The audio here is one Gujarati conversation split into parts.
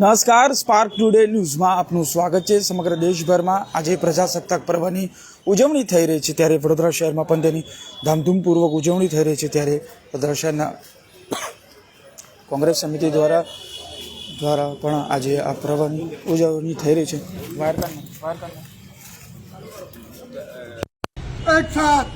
નમસ્કાર સ્પાર્ક ટુડે ન્યૂઝમાં આપનું સ્વાગત છે. સમગ્ર દેશભરમાં આજે પ્રજાસત્તાક પર્વની ઉજવણી થઈ રહી છે. ત્યારે વડોદરા શહેરમાં પણ તેની ધામધૂમપૂર્વક ઉજવણી થઈ રહી છે. ત્યારે વડોદરા શહેરના કોંગ્રેસ સમિતિ દ્વારા દ્વારા પણ આજે આ પર્વની ઉજવણી થઈ રહી છે. એક સાથ.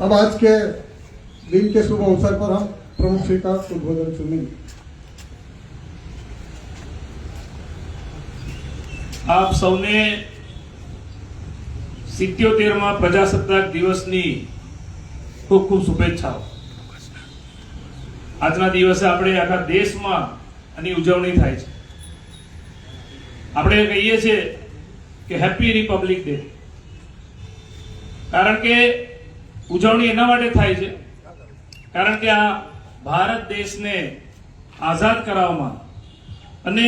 अब आज के दिन के शुभ अवसर पर हम प्रमुख श्री का उद्बोधन सुनेंगे આપ સૌને સિત્યોતેરમાં પ્રજાસત્તાક દિવસની ખૂબ ખૂબ શુભેચ્છાઓ આજના દિવસે આપણે આખા દેશમાં આની ઉજવણી થાય છે. આપણે કહીએ છીએ કે હેપી રિપબ્લિક ડે કારણ કે ઉજવણી એના માટે થાય છે. કારણ કે આ ભારત દેશને આઝાદ કરાવવામાં અને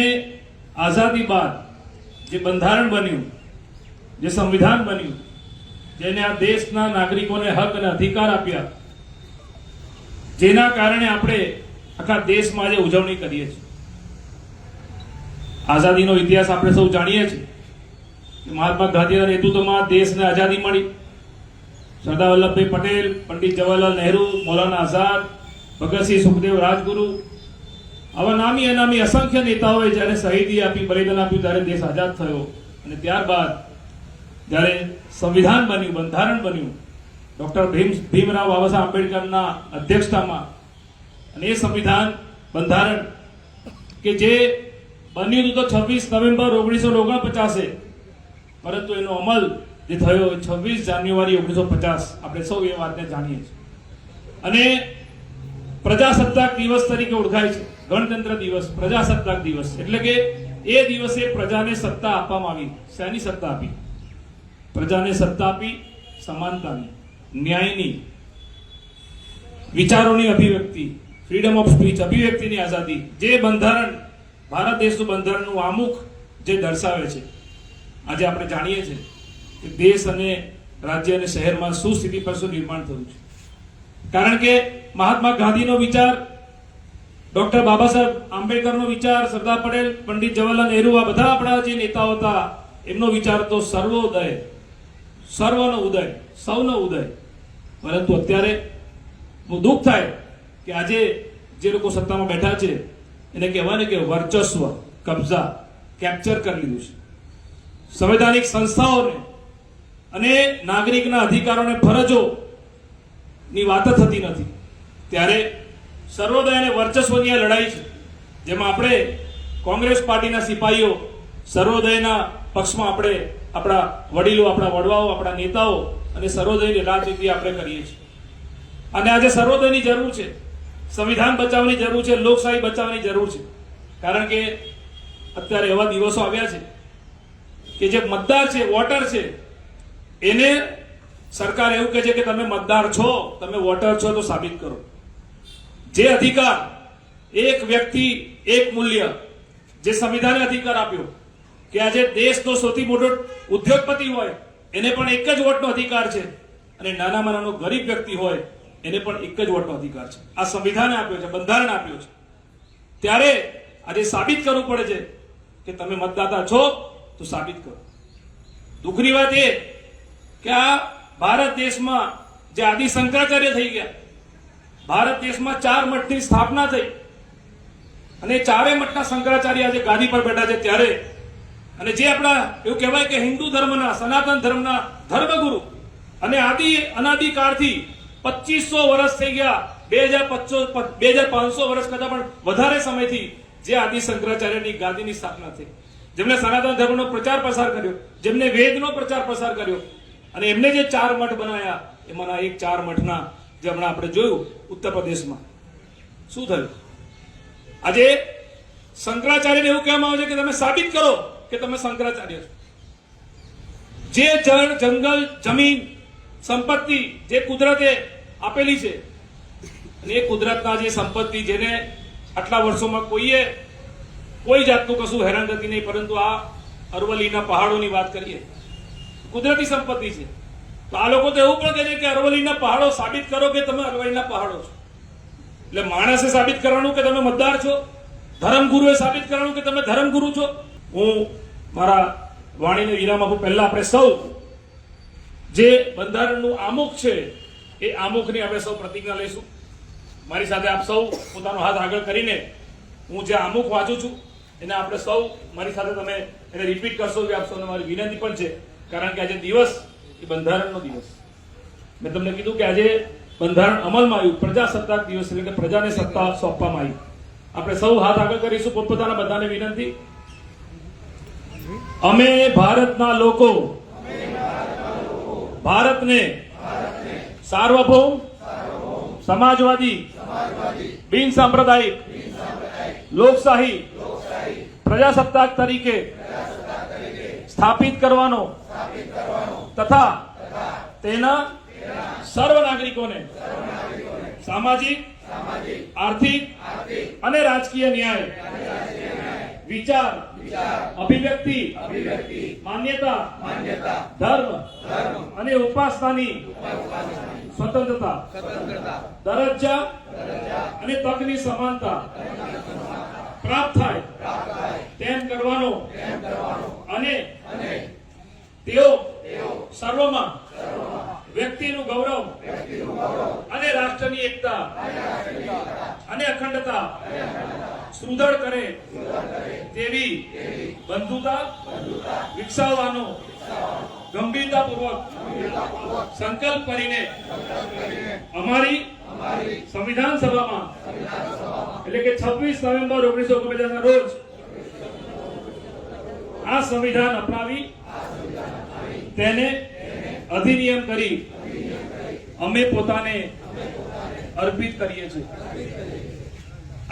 આઝાદી બાદ જે બંધારણ બન્યું, જે સંવિધાન બન્યું, જેને આ દેશના નાગરિકોને હક અને અધિકાર આપ્યા જેના કારણે આપણે આખા દેશમાં આજે ઉજવણી કરીએ છીએ. આઝાદીનો ઇતિહાસ આપણે સૌ જાણીએ છીએ. મહાત્મા ગાંધીના નેતૃત્વમાં દેશને આઝાદી મળી. સરદાર વલ્લભભાઈ પટેલ, પંડિત જવાહરલાલ નહેરુ, મૌલાના આઝાદ ભગતસિંહ સુખદેવ રાજગુરુ, આવા નામી અનામી અસંખ્ય નેતાઓએ જ્યારે શહીદી આપી, બલિદાન આપ્યું, ત્યારે દેશ આઝાદ થયો. અને ત્યારબાદ જ્યારે સંવિધાન બન્યું, બંધારણ બન્યું ડોક્ટર ભીમ ભીમરાવ બાબાસાહેબ આંબેડકરના અધ્યક્ષતામાં અને એ સંવિધાન બંધારણ કે જે બન્યું હતું તો છવ્વીસ નવેમ્બર ઓગણીસો ઓગણપચાસે, પરંતુ એનો અમલ જે થયો છવ્વીસ જાન્યુઆરી ઓગણીસો પચાસ. આપણે સૌ એ વાતને જાણીએ છીએ. અને પ્રજાસત્તાક દિવસ તરીકે ઓળખાય છે. ગણતંત્ર દિવસ, પ્રજાસત્તાક દિવસ. એટલે કે એ દિવસે પ્રજાને સત્તા આપવામાં આવી. શેની સત્તા આપી? પ્રજાને સત્તા આપી સમાનતાની. ન્યાયની, વિચારોની અભિવ્યક્તિ ફ્રીડમ ઓફ સ્પીચ અભિવ્યક્તિની આઝાદી, જે બંધારણ, ભારત દેશનું બંધારણનું આમુખ જે દર્શાવે છે. આજે આપણે જાણીએ છીએ કે દેશ અને રાજ્ય અને શહેરમાં શું સ્થિતિ પર શું નિર્માણ થયું છે. કારણ કે મહાત્મા ગાંધીનો વિચાર, ડોક્ટર બાબા સાહેબ આંબેડકરનો વિચાર, સરદાર પટેલ, પંડિત જવાહરલાલ નહેરુ, આ બધા આપણા જે નેતાઓ હતા, એમનો વિચાર તો સર્વોદય, સર્વનો ઉદય, સૌનો ઉદય. પરંતુ અત્યારે દુઃખ થાય કે આજે જે લોકો સત્તામાં બેઠા છે, એને કહેવાય ને કે વર્ચસ્વ, કબજા, કેપ્ચર કરી લીધું છે. સંવૈધાનિક સંસ્થાઓને અને નાગરિકના અધિકારોને ફરજો ની વાત જ થતી નથી. ત્યારે સર્વોદય અને વર્ચસ્વની આ લડાઈ છે, જેમાં આપણે કોંગ્રેસ પાર્ટીના સિપાહીઓ, સર્વોદયના પક્ષમાં આપણે આપણા વડીલો, આપણા વડવાઓ, આપણા નેતાઓ અને સર્વોદયની રાજનીતિ આપણે કરીએ છીએ. અને આજે સર્વોદયની જરૂર છે. સંવિધાન બચાવવાની જરૂર છે, લોકશાહી બચાવવાની જરૂર છે. કારણ કે અત્યારે એવા દિવસો આવ્યા છે કે જે મતદાર છે, વોટર છે, એને સરકાર એવું કહે છે કે તમે મતદાર છો, તમે વોટર છો તો સાબિત કરો. જે અધિકાર એક વ્યક્તિ, એક મૂલ્ય જે સંવિધાને અધિકાર આપ્યો કે આજે દેશનો સૌથી મોટો ઉદ્યોગપતિ હોય એને પણ એક જ વોટનો અધિકાર છે. અને નાનામાં નાનો ગરીબ વ્યક્તિ હોય, એને પણ એક જ વોટનો અધિકાર છે. આ સંવિધાને આપ્યો છે, બંધારણ આપ્યો છે. ત્યારે આજે સાબિત કરવું પડે છે કે તમે મતદાતા છો, તો સાબિત કરો. દુઃખની વાત એ કે આ ભારત દેશમાં જે આદિ શંકરાચાર્ય થઈ ગયા, ભારત દેશમાં ચાર મઠની સ્થાપના થઈ. અને ચારે મઠના શંકરાચાર્ય આજે ગાદી પર બેઠા છે. ત્યારે અને જે આપણા, એવું કહેવાય કે હિન્દુ ધર્મના, સનાતન ધર્મના ધર્મગુરુ, અને આદિ અનાદિકાળથી પચીસો વર્ષ થઈ ગયા. બે હજાર પચો બે હજાર પાંચસો વર્ષ કરતા પણ વધારે સમયથી જે આદિ શંકરાચાર્યની ગાદીની સ્થાપના થઈ. જેમણે સનાતન ધર્મનો પ્રચાર પ્રસાર કર્યો, જેમને વેદનો પ્રચાર પ્રસાર કર્યો, અને એમને જે ચાર મઠ બનાવ્યા એમાંના એક ચાર મઠના, જે હમણાં આપણે જોયું, ઉત્તર પ્રદેશમાં. શું થયું? આજે શંકરાચાર્યને એવું કહેવામાં આવે છે કે તમે સાબિત કરો. કે તમે શંકરાચાર્ય છો. જે જળ, જંગલ, જમીન, સંપત્તિ જે કુદરતે આપેલી છે, અને એ કુદરતના જે સંપત્તિ જેને આટલા વર્ષોમાં કોઈએ કોઈ જાતનું કશું હેરાનગતિ નહીં, પરંતુ આ અરવલ્લીના પહાડોની વાત કરીએ, કુદરતી સંપત્તિ છે. તો આ લોકો તો એવું પણ કહે છે કે અરવલ્લીના પહાડો સાબિત કરો કે તમે અરવલ્લીના પહાડો છો. એટલે માણસે સાબિત કરવાનું કે તમે મતદાર છો? ધર્મગુરુએ સાબિત કરવાનું કે તમે ધર્મગુરુ છો? હું મારા વાણીને વિરામ આપું પહેલા આપણે સૌ જે બંધારણનું આમુખ છે, એ આમુખની આપણે સૌ પ્રતિજ્ઞા લઈશું. મારી સાથે આપ સૌ પોતાનો હાથ આગળ કરીને હું જે આમુખ વાંચું છું, એને આપણે સૌ મારી સાથે તમે એને રિપીટ કરશો કે આપ સૌને મારી વિનંતી પણ છે, કારણ કે આજે દિવસ એ બંધારણનો દિવસ. મેં તમને કીધું કે આજે બંધારણ અમલમાં આવ્યું, પ્રજાસત્તાક દિવસ એટલે કે પ્રજાને સત્તા સોંપવામાં આવી. આપણે સૌ હાથ આગળ કરીશું, પોતપોતાના બધાને વિનંતી. અમે ભારતના લોકો. ભારતને સાર્વભૌમ, સમાજવાદી બિન સાંપ્રદાયિક લોકશાહી, પ્રજાસત્તાક તરીકે સ્થાપિત કરવાનો તથા તેના સર્વ નાગરિકોને સામાજિક, આર્થિક અને રાજકીય ન્યાય, વિચાર અભિવ્યક્તિ માન્યતા ધર્મ અને ઉપાસનાની સ્વતંત્રતા દરજ્જા અને તકની સમાનતા પ્રાપ્ત થાય તેમ કરવાનો અને તેઓ સર્વમાં વ્યક્તિનું ગૌરવ અને રાષ્ટ્રની એકતા અને અખંડતા સુદૃઢ કરે તેવી બંધુતા વિકસાવવાનો ગંભીરતાપૂર્વક સંકલ્પ કરીને અમારી સંવિધાન સભામાં, એટલે કે છવ્વીસ નવેમ્બર ઓગણીસો ઓગણપચાસ ના રોજ, આ સંવિધાન અપનાવી, તેને અધિનિયમ કરી અમે પોતાને અર્પિત કરીએ છીએ.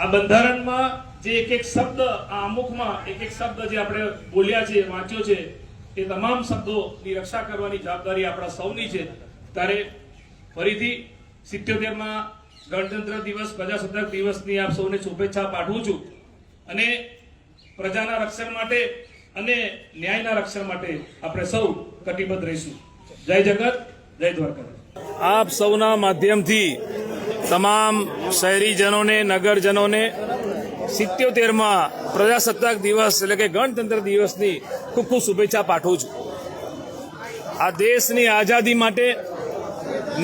આ બંધારણમાં જે એક એક શબ્દ, આ અમુકમાં એક એક શબ્દ જે આપણે બોલ્યા છે વાંચ્યો છે, એ તમામ શબ્દોની રક્ષા કરવાની જવાબદારી આપણા સૌની છે. ત્યારે ફરીથી સિત્યોતેરમાં ગણતંત્ર દિવસ, પ્રજાસત્તાક દિવસની આપ સૌને શુભેચ્છા પાઠવું છું. અને પ્રજાના રક્ષણ માટે અને ન્યાયના રક્ષણ માટે આપણે સૌ કટિબદ્ધ રહીશું. જય જગત, જય દ્વારકા આપ સૌના માધ્યમથી તમામ શહેરીજનોને, નગરજનોને સિત્યોતેરમાં પ્રજાસત્તાક દિવસ એટલે કે ગણતંત્ર દિવસની ખૂબ ખૂબ શુભેચ્છા પાઠવું છું. આ દેશની આઝાદી માટે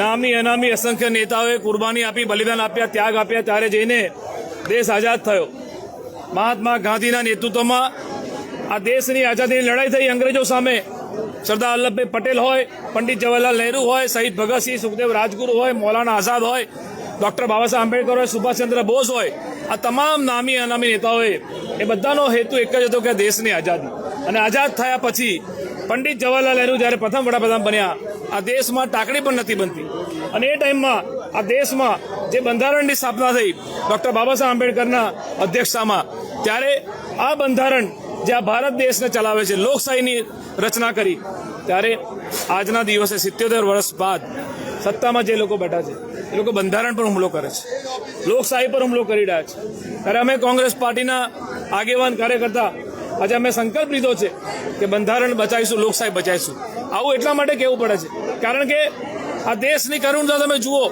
નામી અનામી અસંખ્ય નેતાઓએ કુરબાની આપી, બલિદાન આપ્યા, ત્યાગ આપ્યા, ત્યારે જઈને દેશ આઝાદ થયો. મહાત્મા ગાંધીના નેતૃત્વમાં આ દેશની આઝાદીની લડાઈ થઈ અંગ્રેજો સામે. સરદાર વલ્લભભાઈ પટેલ હોય, પંડિત જવાહરલાલ નહેરુ હોય, શહીદ ભગતસિંહ સુખદેવ રાજગુરુ હોય, મૌલાના આઝાદ હોય, ડોક્ટર બાબા આંબેડકર હોય, સુભાષચંદ્ર બોઝ હોય, આ તમામ નામી અનામી નેતાઓએ એ બધાનો હેતુ એક જ હતો કે દેશની આઝાદી. અને આઝાદ થયા પછી પંડિત જવાહરલાલ નહેરુ જ્યારે પ્રથમ વડાપ્રધાન બન્યા, આ દેશમાં ટાંકણી પણ નથી બનતી. અને એ ટાઈમમાં આ દેશમાં જે બંધારણની સ્થાપના થઈ ડોક્ટર બાબા આંબેડકરના અધ્યક્ષતામાં, ત્યારે આ બંધારણ જે આ ભારત દેશને ચલાવે છે. લોકશાહીની રચના કરી. ત્યારે આજના દિવસે સિત્યોતેર વર્ષ બાદ સત્તામાં જે લોકો બેઠા છે, એ લોકો બંધારણ પર હુમલો કરે છે. લોકશાહી પર હુમલો કરી રહ્યા છે. ત્યારે અમે કોંગ્રેસ પાર્ટીના આગેવાન કાર્યકર્તા આજે અમે સંકલ્પ લીધો છે કે બંધારણ બચાવીશું, લોકશાહી બચાવીશું. આવું એટલા માટે કહેવું પડે છે. કારણ કે આ દેશની કરુણતા તમે જુઓ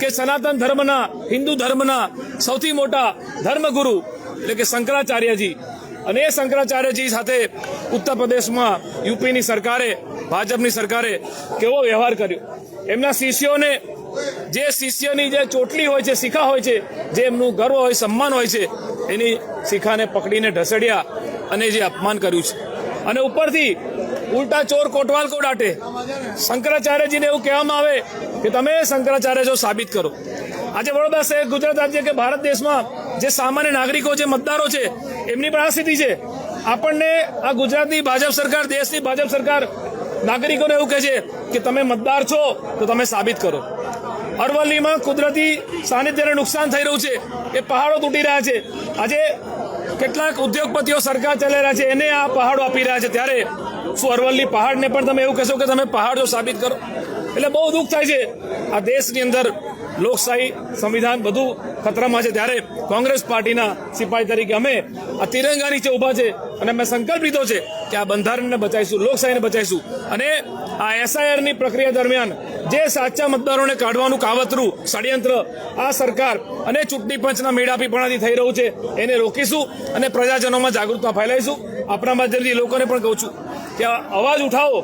કે સનાતન ધર્મના, હિન્દુ ધર્મના સૌથી મોટા ધર્મગુરુ એટલે કે શંકરાચાર્યજી અને એ શંકરાચાર્યજી સાથે ઉત્તર પ્રદેશમાં યુપીની સરકારે, ભાજપની સરકારે કેવો વ્યવહાર કર્યો. એમના શિષ્યોને જે શિષ્યની જે ચોટલી હોય છે, શિખા હોય છે, જે એમનું ગર્વ હોય, સન્માન હોય છે, એની શિખાને પકડીને ઢસડ્યા અને જે અપમાન કર્યું છે. અને ઉપરથી ઉલટા ચોર કોટવાલ કો ડાટે શંકરાચાર્યજીને એવું કહેવામાં આવે કે તમે શંકરાચાર્ય જો સાબિત કરો. આજે વડોદરા શહેર ગુજરાત રાજ્ય કે ભારત દેશમાં જે સામાન્ય નાગરિકો જે મતદારો છે, એમની પણ આ સ્થિતિ છે. આપણને આ ગુજરાતની ભાજપ સરકાર, દેશની ભાજપ સરકાર નાગરિકોને એવું કહે છે કે તમે મતદાર છો, તો તમે સાબિત કરો. અરવલ્લીમાં કુદરતી સાનિધ્યને નુકસાન થઈ રહ્યું છે. એ પહાડો તૂટી રહ્યા છે. આજે કેટલાક ઉદ્યોગપતિઓ સરકાર ચલાવી રહ્યા છે. એને આ પહાડો આપી રહ્યા છે. ત્યારે શું અરવલ્લી પહાડને પણ તમે એવું કહેશો કે તમે પહાડ જો સાબિત કરો. એટલે બહુ દુઃખ થાય છે. આ દેશની અંદર લોકશાહી સંવિધાન બધું ખતરામાં છે. ત્યારે કોંગ્રેસ પાર્ટીના સિપાહી તરીકે અમે આ તિરંગા નીચે ઊભા છે અને અમે સંકલ્પ લીધો છે કે આ બંધારણને બચાવીશું, લોકશાહીને બચાવીશું. અને આ એસઆઈઆરની પ્રક્રિયા દરમિયાન જે સાચા મતદારોને કાઢવાનું કાવતરું, ષડયંત્ર, આ સરકાર અને ચૂંટણી પંચના મેળાપીપણાથી થઈ રહ્યું છે, એને રોકીશું અને પ્રજાજનોમાં જાગૃતતા ફેલાઈશું આપણા માધ્યમથી લોકોને પણ કહું છું કે અવાજ ઉઠાવો.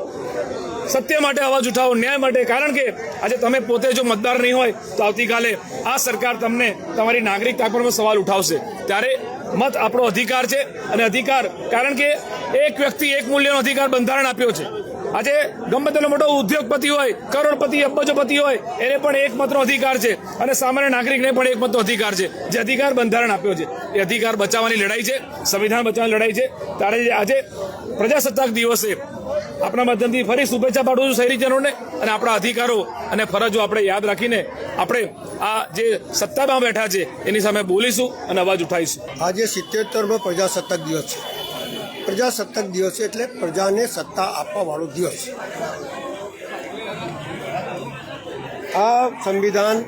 સત્ય માટે અવાજ ઉઠાવો, ન્યાય માટે. કારણ કે આજે તમે પોતે જો મતદાર નહીં હોય, તો આવતીકાલે આ સરકાર તમને તમારી નાગરિકતા પર સવાલ ઉઠાવશે. ત્યારે મત આપણો અધિકાર છે અને અધિકાર, કારણ કે એક વ્યક્તિ એક મૂલ્યનો અધિકાર બંધારણ આપ્યો છે. આજે ગમે તેટલો મોટો ઉદ્યોગપતિ હોય, કરોડપતિ, અબજોપતિ હોય, એને પણ એક મતનો અધિકાર છે. અને સામાન્ય નાગરિકને પણ એક અધિકાર છે. જે અધિકાર બંધારણ આપ્યો છે. એ અધિકાર બચાવવાની લડાઈ છે. સંવિધાન બચાવવાની લડાઈ છે. ત્યારે આજે પ્રજાસત્તાક દિવસે આપણા માધ્યમથી ફરી શુભેચ્છા પાઠવું છું શહેરીજનોને અને આપણા અધિકારો અને ફરજો આપણે યાદ રાખીને આપણે આ જે સત્તામાં બેઠા છે, એની સામે બોલીશું અને અવાજ ઉઠાવીશું. આજે સિત્તેરમો પ્રજાસત્તાક દિવસ છે. પ્રજાસત્તાક દિવસ એટલે પ્રજાને સત્તા આપવા વાળો દિવસ. આ સંવિધાન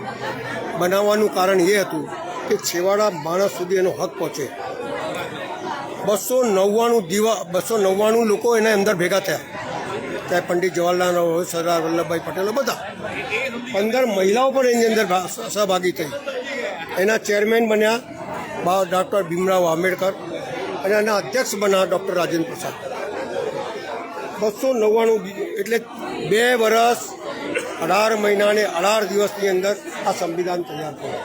બનાવવાનું કારણ એ હતું કે છેવાડા માણસ સુધી એનો હક પહોંચે. બસો નવ્વાણું દિવા, બસો નવ્વાણું લોકો એના અંદર ભેગા થયા. ત્યાં પંડિત જવાહરલાલ નહેરુ, સરદાર વલ્લભભાઈ પટેલો બધા. પંદર મહિલાઓ પણ એની અંદર સહભાગી થઈ. એના ચેરમેન બન્યા ડૉક્ટર ભીમરાવ આંબેડકર. અને એના અધ્યક્ષ બન્યા ડૉક્ટર રાજેન્દ્ર પ્રસાદ. બસો નવ્વાણું એટલે બે વર્ષ અઢાર મહિના અને અઢાર દિવસની અંદર આ સંવિધાન તૈયાર થયું.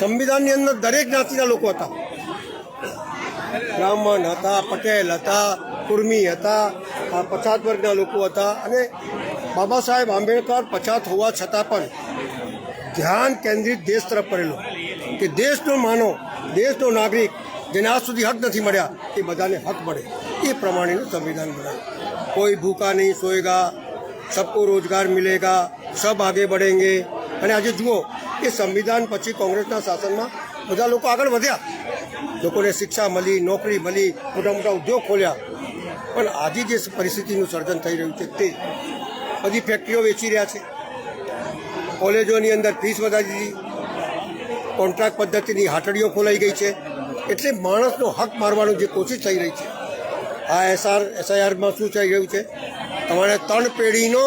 સંવિધાનની અંદર દરેક જ્ઞાતિના લોકો હતા. બ્રાહ્મણ હતા, પટેલ હતા, કુર્મી હતા, આ પછાત વર્ગના લોકો હતા અને બાબા સાહેબ આંબેડકર પછાત હોવા છતાં પણ ધ્યાન કેન્દ્રિત દેશ તરફ કરેલું. કે દેશનો માનો, દેશનો નાગરિક જેને આજ સુધી હક નથી મળ્યા, એ બધાને હક મળે. એ પ્રમાણેનું સંવિધાન બનાવ્યું કોઈ ભૂખા નહીં સોએગા સબકો રોજગાર મિલેગા, સબ આગે બઢેંગે. અને આજે જુઓ, એ સંવિધાન પછી કોંગ્રેસના શાસનમાં બધા લોકો આગળ વધ્યા. લોકોને શિક્ષા મળી, નોકરી મળી, મોટા મોટા ઉદ્યોગ ખોલ્યા. પણ આજે જે પરિસ્થિતિનું સર્જન થઈ રહ્યું છે તે બધી ફેક્ટરીઓ વેચી રહ્યા છે. કોલેજોની અંદર ફીસ વધારી દીધી. કોન્ટ્રાક્ટ પદ્ધતિની હાટડીઓ ખોલાઈ ગઈ છે. એટલે માણસનો હક મારવાનો જે કોશિશ થઈ રહી છે. આ એસઆર એસઆઈઆરમાં શું થઈ રહ્યું છે? તમારે ત્રણ પેઢીનો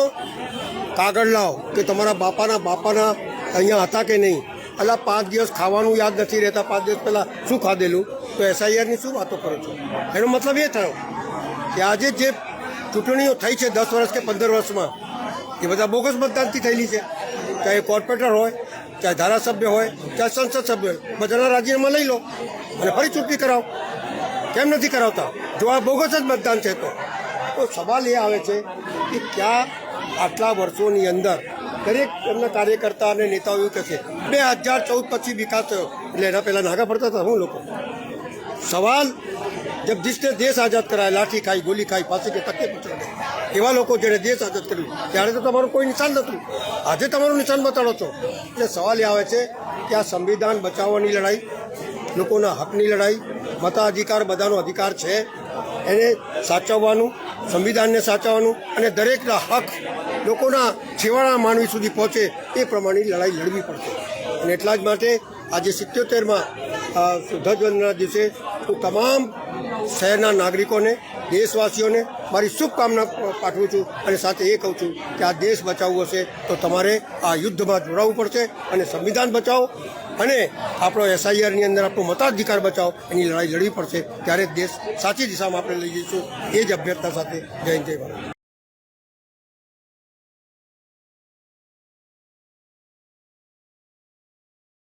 કાગળ લાવો કે તમારા બાપાના બાપાના અહીંયા હતા કે નહીં. અલા પાંચ દિવસ ખાવાનું યાદ નથી રહેતા. પાંચ દિવસ પહેલાં શું ખાધેલું? તો એસઆઈઆરની શું વાતો કરો છો? એનો મતલબ એ થયો કે આજે જે ચૂંટણીઓ થઈ છે દસ વર્ષ કે પંદર વર્ષમાં, એ બધા બોગસ મતદાનથી થયેલી છે. ચાહે કોર્પોરેટર હોય, ચાહે ધારાસભ્ય હોય, ચાહે સંસદ સભ્ય હોય, બધાના રાજીનામા લઈ લો. અને ફરી ચૂંટણી કરાવો. કેમ નથી કરાવતા? જો આ બોગસ જ મતદાન છે તો. તો સવાલ એ આવે છે કે ક્યાં આટલા વર્ષોની અંદર દરેક એમના કાર્યકર્તા અને નેતાઓ એવું કહે છે, બે હજાર ચૌદ પછી વિકાસ થયો. એટલે એના પહેલાં નાગા પડતા હતા હું લોકો. સવાલ જબ જિસને દેશ આઝાદ કરાય, લાઠી ખાઈ, ગોલી ખાઈ, ફાંસી કે તકે પૂછો એવા લોકો જેણે દેશ આઝાદ કર્યું. ત્યારે તો તમારું કોઈ નિશાન નહોતું. આજે તમારું નિશાન બતાડો છો. એટલે સવાલ એ આવે છે કે આ સંવિધાન બચાવવાની લડાઈ લોકોના હકની લડાઈ, મતાધિકાર બધાનો અધિકાર છે. એને સાચવવાનું, સંવિધાનને સાચવવાનું અને દરેકના હક લોકોના છેવાડા માનવી સુધી પહોંચે એ પ્રમાણેની લડાઈ લડવી પડશે. અને એટલા જ માટે આજે સિત્યોતેરમાં ધ્વજવંદનના દિવસે હું તમામ શહેરના નાગરિકોને, દેશવાસીઓને મારી શુભકામના પાઠવું છું અને સાથે એ કહું છું કે આ દેશ બચાવવો હશે તો તમારે આ યુદ્ધમાં જોડાવવું પડશે અને સંવિધાન બચાવો અને આપણો એસઆઈઆરની અંદર આપણો મતાધિકાર બચાવો. એની લડાઈ લડવી પડશે. ત્યારે દેશ સાચી દિશામાં આપણે લઈ જઈશું. એ જ અભ્યર્થના સાથે જય જય ભારત.